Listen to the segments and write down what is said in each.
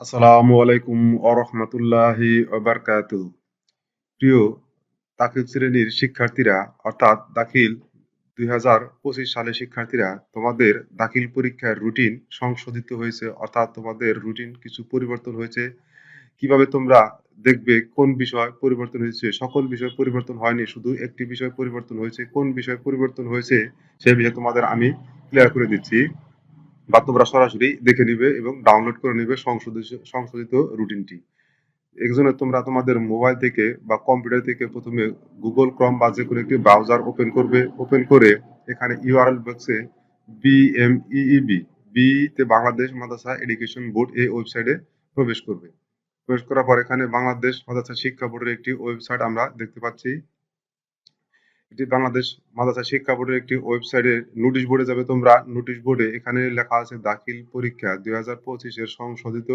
আসসালামু আলাইকুম আরহামতুল্লাহি ওবারকাতু। প্রিয় দাখিল শ্রেণির শিক্ষার্থীরা, অর্থাৎ দাখিল দুই সালের শিক্ষার্থীরা, তোমাদের দাখিল পরীক্ষার রুটিন সংশোধিত হয়েছে, অর্থাৎ তোমাদের রুটিন কিছু পরিবর্তন হয়েছে। কীভাবে তোমরা দেখবে কোন বিষয় পরিবর্তন হয়েছে, সকল বিষয় পরিবর্তন হয়নি, শুধু একটি বিষয় পরিবর্তন হয়েছে, কোন বিষয় পরিবর্তন হয়েছে সেই বিষয়ে তোমাদের আমি ক্লিয়ার করে দিচ্ছি। বা তোমরা সরাসরি দেখে নিবে এবং ডাউনলোড করে নিবে সংশোধিত সংশোধিত রুটিনটি। এর জন্য তোমরা তোমাদের মোবাইল থেকে বা কম্পিউটার থেকে প্রথমে গুগল ক্রম বা যে কোনো একটি ব্রাউজার ওপেন করবে ওপেন করে এখানে ইউআরএল বক্সে বিএমইবি বি তে বাংলাদেশ মাদ্রাসা এডুকেশন বোর্ড এই ওয়েবসাইটে প্রবেশ করবে। প্রবেশ করার পর এখানে বাংলাদেশ মাদ্রাসা শিক্ষা বোর্ডের একটি ওয়েবসাইট আমরা দেখতে পাচ্ছি। এটি বাংলাদেশ মাদ্রাসা শিক্ষা বোর্ডের একটি ওয়েবসাইটে নোটিশ বোর্ডে যাবে। তোমরা নোটিশ বোর্ডে এখানে লেখা আছে, দাখিল পরীক্ষা দুই হাজার সংশোধিত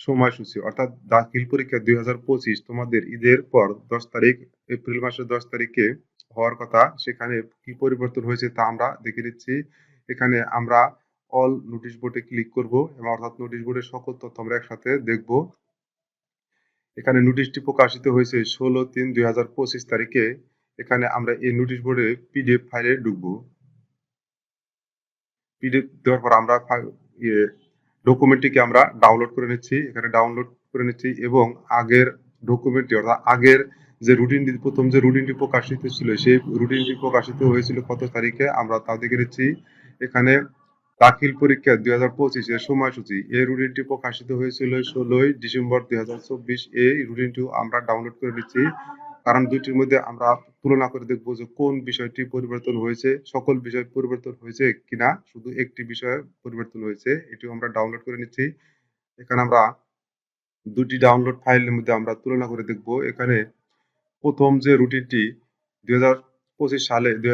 সময়সূচি। অর্থাৎ দাখিল পরীক্ষা দুই হাজার পঁচিশ তোমাদের ঈদের পর দশ তারিখ, এপ্রিল মাসের দশ তারিখে হওয়ার কথা, সেখানে কি পরিবর্তন হয়েছে তা আমরা দেখে নিচ্ছি। এখানে আমরা অল নোটিশ বোর্ডে ক্লিক করব এবং অর্থাৎ নোটিশ বোর্ডের সকল তথ্য আমরা একসাথে দেখব। এখানে নোটিশটি প্রকাশিত হয়েছে ষোলো তিন দুই হাজার পঁচিশ তারিখে। এখানে আমরা এই নোটিশ বোর্ডে পিডিএফ ফাইলে ঢুকবো। পিডিএফ দেওয়ার পর আমরা ইয়ে ডকুমেন্টটিকে আমরা ডাউনলোড করে নিচ্ছি। এখানে ডাউনলোড করে নিচ্ছি এবং আগের ডকুমেন্টটি অর্থাৎ আগের যে রুটিনটি প্রথম যে রুটিনটি প্রকাশিত ছিল, সেই রুটিনটি প্রকাশিত হয়েছিল কত তারিখে? আমরা তা দেখে নিচ্ছি। এখানে দাখিল পরীক্ষা দুই হাজার পঁচিশের সময়সূচি এই রুটিনটি প্রকাশিত হয়েছিল ষোলোই ডিসেম্বর দুই হাজার চব্বিশ। এই রুটিনটিও আমরা ডাউনলোড করে নিচ্ছি। কারণ দুইটির মধ্যে আমরা তুলনা করে দেখব যে কোন বিষয়টি পরিবর্তন হয়েছে, সকল বিষয় পরিবর্তন হয়েছে কিনা, শুধু একটি বিষয়ে পরিবর্তন হয়েছে, এটিও আমরা ডাউনলোড করে নিচ্ছি। এখানে আমরা দুটি ডাউনলোড ফাইলের মধ্যে আমরা তুলনা করে দেখব। এখানে প্রথম যে রুটিনটি, দুই হাজার পঁচিশ সালে, দুই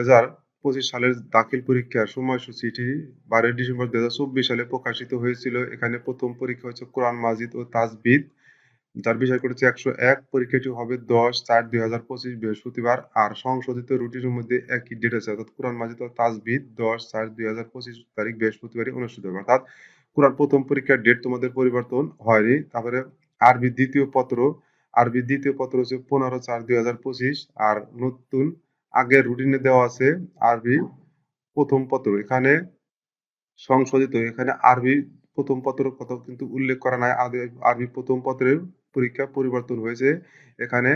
পঁচিশ সালের দাখিল পরীক্ষার সময়সূচিটি বারোই ডিসেম্বর দুই হাজার চব্বিশ সালে প্রকাশিত হয়েছিল। এখানে প্রথম পরীক্ষা হচ্ছে কোরআন মাজিদ ও তাজবিদ। যার বিষয় করেছে একশো এক, পরীক্ষাটি হবে দশ চার দুই হাজার পঁচিশ বৃহস্পতিবার। আর সংশোধিত রুটিনের মধ্যে একই ডেট আছে, অর্থাৎ কোরআন মাজিদ তাজবিদ দশ চার দুই হাজার পঁচিশ তারিখ বৃহস্পতিবারই অনুষ্ঠিত হবে। অর্থাৎ কোরআন প্রথম পরীক্ষার ডেট তোমাদের পরিবর্তন হয়নি। তারপরে আরবি দ্বিতীয় পত্র, আরবি দ্বিতীয় পত্র হচ্ছে পনেরো চার দুই হাজার পঁচিশ। আর নতুন আগের রুটিনে দেওয়া আছে আরবি প্রথম পত্র। এখানে সংশোধিত, এখানে আরবি প্রথম পত্র কথা কিন্তু উল্লেখ করা নাই। আরবি প্রথম পত্রের পরীক্ষা পরিবর্তন হয়েছে। এখানে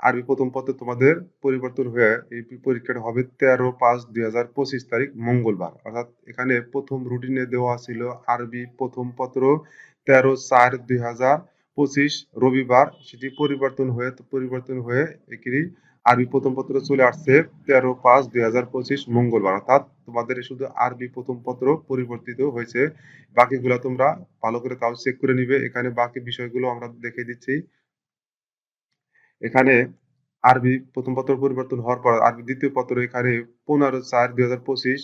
আরবি প্রথম পত্রে তোমাদের পরিবর্তন হয়ে এই পরীক্ষাটা হবে তেরো পাঁচ দুই হাজার পঁচিশ তারিখ মঙ্গলবার। অর্থাৎ এখানে প্রথম রুটিনে দেওয়া ছিল আরবি প্রথম পত্র তেরো চার দুই হাজার পঁচিশ রবিবার। সেটি পরিবর্তন হয়ে পরিবর্তন হয়ে একই আরবি প্রথম পত্র চলে আসছে তেরো পাঁচ দুই হাজার পঁচিশ মঙ্গলবার, অর্থাৎ তোমাদের শুধু আরবি প্রথম পত্র পরিবর্তিত হয়েছে। বাকিগুলো তোমরা ভালো করে তাও চেক করে নিবে। এখানে বাকি বিষয়গুলো আমরা দেখে দিচ্ছি। এখানে আরবি প্রথম পত্র পরিবর্তন হওয়ার পর আরবি দ্বিতীয় পত্র এখানে পনেরো চার দুই হাজার পঁচিশ,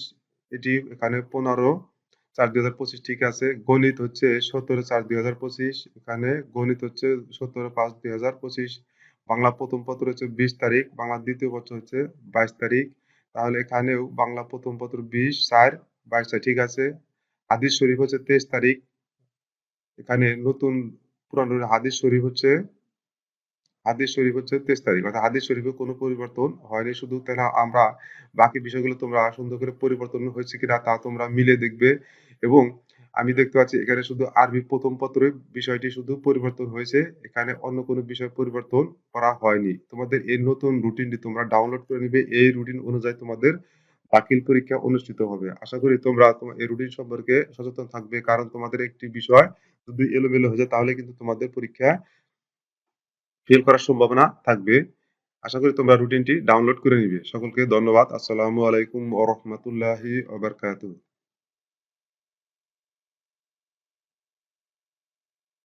এটি এখানে পনেরো চার দুই হাজার পঁচিশ ঠিক আছে। গণিত হচ্ছে সতেরো চার দুই হাজার পঁচিশ, এখানে গণিত হচ্ছে সতেরো পাঁচ দুই হাজার পঁচিশ। বাংলা প্রথম পত্র হচ্ছে বিশ তারিখ, বাংলা দ্বিতীয় পত্র হচ্ছে বাইশ তারিখ। তাহলে এখানেও বাংলা প্রথম পত্র বিশ, চার, বাইশ ঠিক আছে? হাদিস শরীফ হচ্ছে তেইশ তারিখ। এখানে নতুন পুরানো হাদিস শরীফ হচ্ছে, হাদিস শরীফ হচ্ছে তেইশ তারিখ। অর্থাৎ হাদিস শরীফে কোনো পরিবর্তন হয়নি, শুধু তাহলে আমরা বাকি বিষয়গুলো তোমরা সুন্দর করে পরিবর্তন হয়েছে কিনা তা তোমরা মিলে দেখবে। এবং আমি দেখতে পাচ্ছি এখানে শুধু আরবি প্রথম পত্রের বিষয়টি শুধু পরিবর্তন হয়েছে। এখানে অন্য কোনো বিষয় পরিবর্তন করা হয়নি। তোমাদের এই নতুন রুটিনটি তোমরা ডাউনলোড করে নিবে। এই রুটিন অনুযায়ী তোমাদের দাখিল পরীক্ষা অনুষ্ঠিত হবে। আশা করি তোমরা তোমার এই রুটিন সম্পর্কে সচেতন থাকবে। কারণ তোমাদের একটি বিষয় যদি এলোমেলো হয়ে যায়, তাহলে কিন্তু তোমাদের পরীক্ষা ফেল করার সম্ভাবনা থাকবে। আশা করি তোমরা রুটিনটি ডাউনলোড করে নিবে। সকলকে ধন্যবাদ। আসসালামু আলাইকুম ওয়া বারাকাতুহু।